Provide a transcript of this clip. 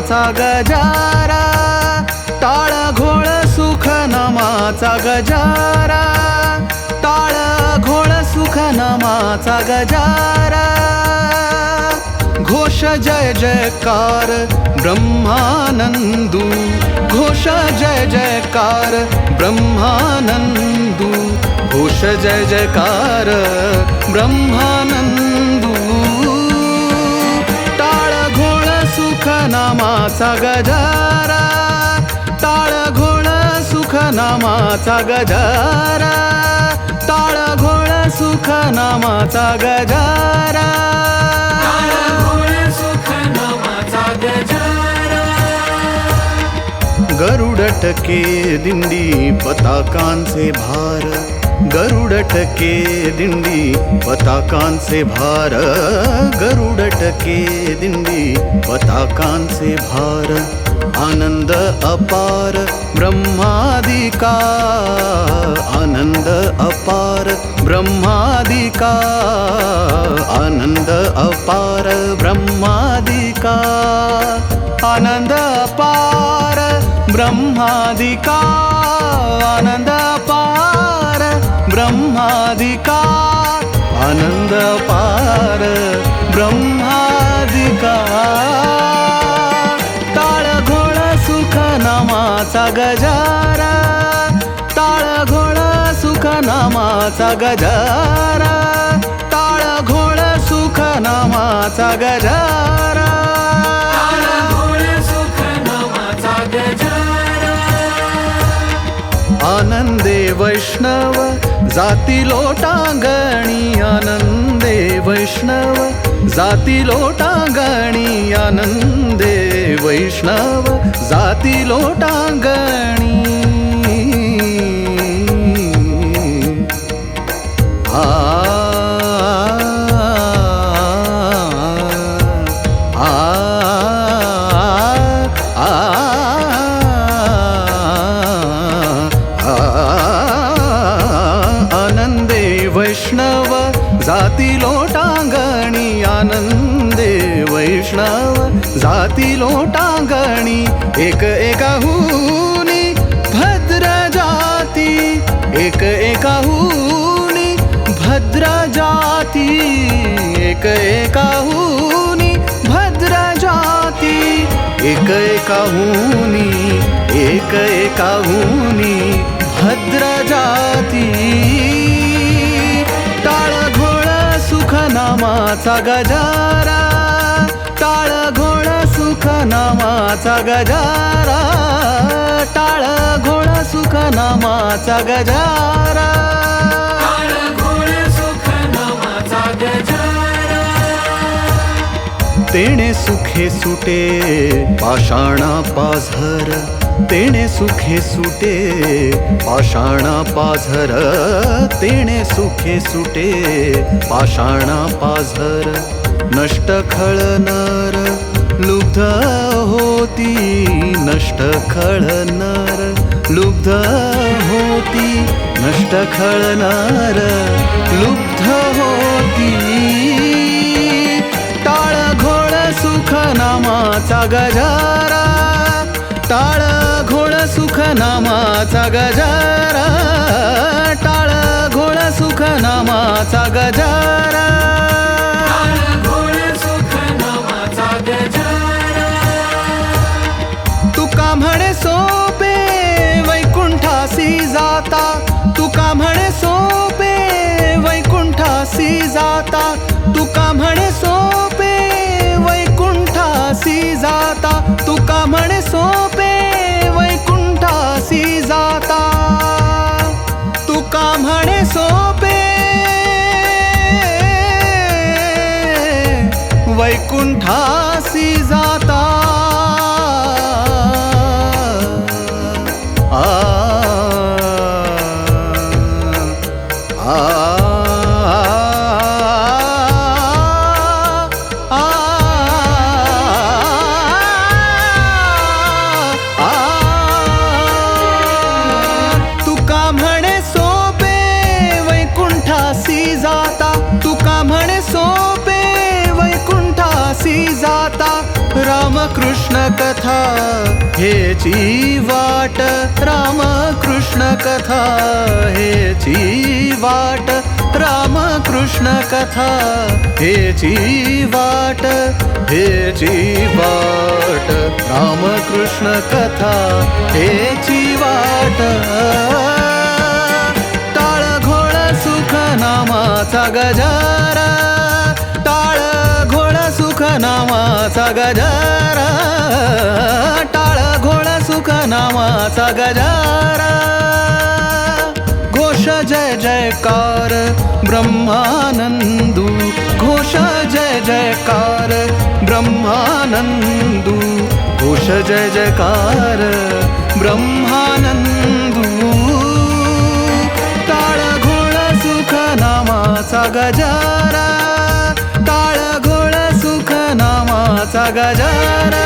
नामाचा गजारा टाळ घोळ सुख नामाचा गजारा टाळ घोळ सुख नामाचा गजारा. घोष जय जयकार ब्रह्मानंदू. घोष जय जयकार ब्रह्मानंदू. घोष जय जयकार ब्रह्मानंद. नामाचा गजारा टाळ घोळ सुख नामाचा गजारा टाळ घोळ सुख नामाचा गजारा गरुड टके दिंडी पताकांचे भार गरुड के दिंडी पताकांचे भार। गरुड के दिंडी पताकांचे भार। आनंद अपार ब्रह्मादिका आनंद अपार ब्रह्मादिका आनंद अपार ब्रह्मादिका आनंद अपार ब्रह्मादिका आनंद अपार ब्रह्मादिका आनंद पार ब्रह्मादिका टाळ घोळ सुख नामाचा गजारा. टाळ घोळ सुख नामाचा गजारा. टाळ घोळ सुख नामाचा गजारा. आनंदे वैष्णव जाती लोटांगणी आनंदे वैष्णव. जाती लोटांगणी आनंदे वैष्णव. जाती लोटांगणी जाती लोटांगणी एक एकाहुनी भद्र जाती एक एकाहुनी भद्र जाती एक एकाहुनी भद्र जाती एक एकाहुनी एक एकाहुनी भद्र जाती. टाळ घोळ सुख नामाचा गजारा नामाचा गजारा टाळ घोळ सुख नामाचा गजारा. तेणे सुखे सुटे पाषाणा पाझर. तेणे सुखे सुटे पाषाणा पाझर. तेणे सुखे सुटे पाषाणा पाझर. नष्ट खळ नर लुब्ध होती नष्ट खळणार लुब्ध होती नष्ट खळणार लुब्ध होती. टाळ घोळ सुख नामाचा गजारा टाळ घोळ सुख नामाचा गजारा टाळ घोळ सुख नामाचा गजारा. म्हणे सोपे वैकुंठासी जाता. तुका म्हणे सोपे वैकुंठासी जाता. तुका म्हणे सोपे वैकुंठासी जाता. तुका म्हणे सोपे वैकुंठासी जाता. तुका म्हणे सोपे वैकुंठा कृष्णकथा रामकृष्ण कथा रामकृष्णकथा राम कृष्ण रामकृष्णकथा हे वाट हे वाट रामकृष्णकथा कथा हेटालघोळ सुख नामा गजरा नामाचा गजारा टाळ घोळ सुख नामाचा गजारा. घोष जय जयकार ब्रह्मानंदू. घोष जय जयकार ब्रह्मानंदू. घोष जय जयकार ब्रह्मानंदू. टाळ घोळ सुख नामाचा गजारा. गजारा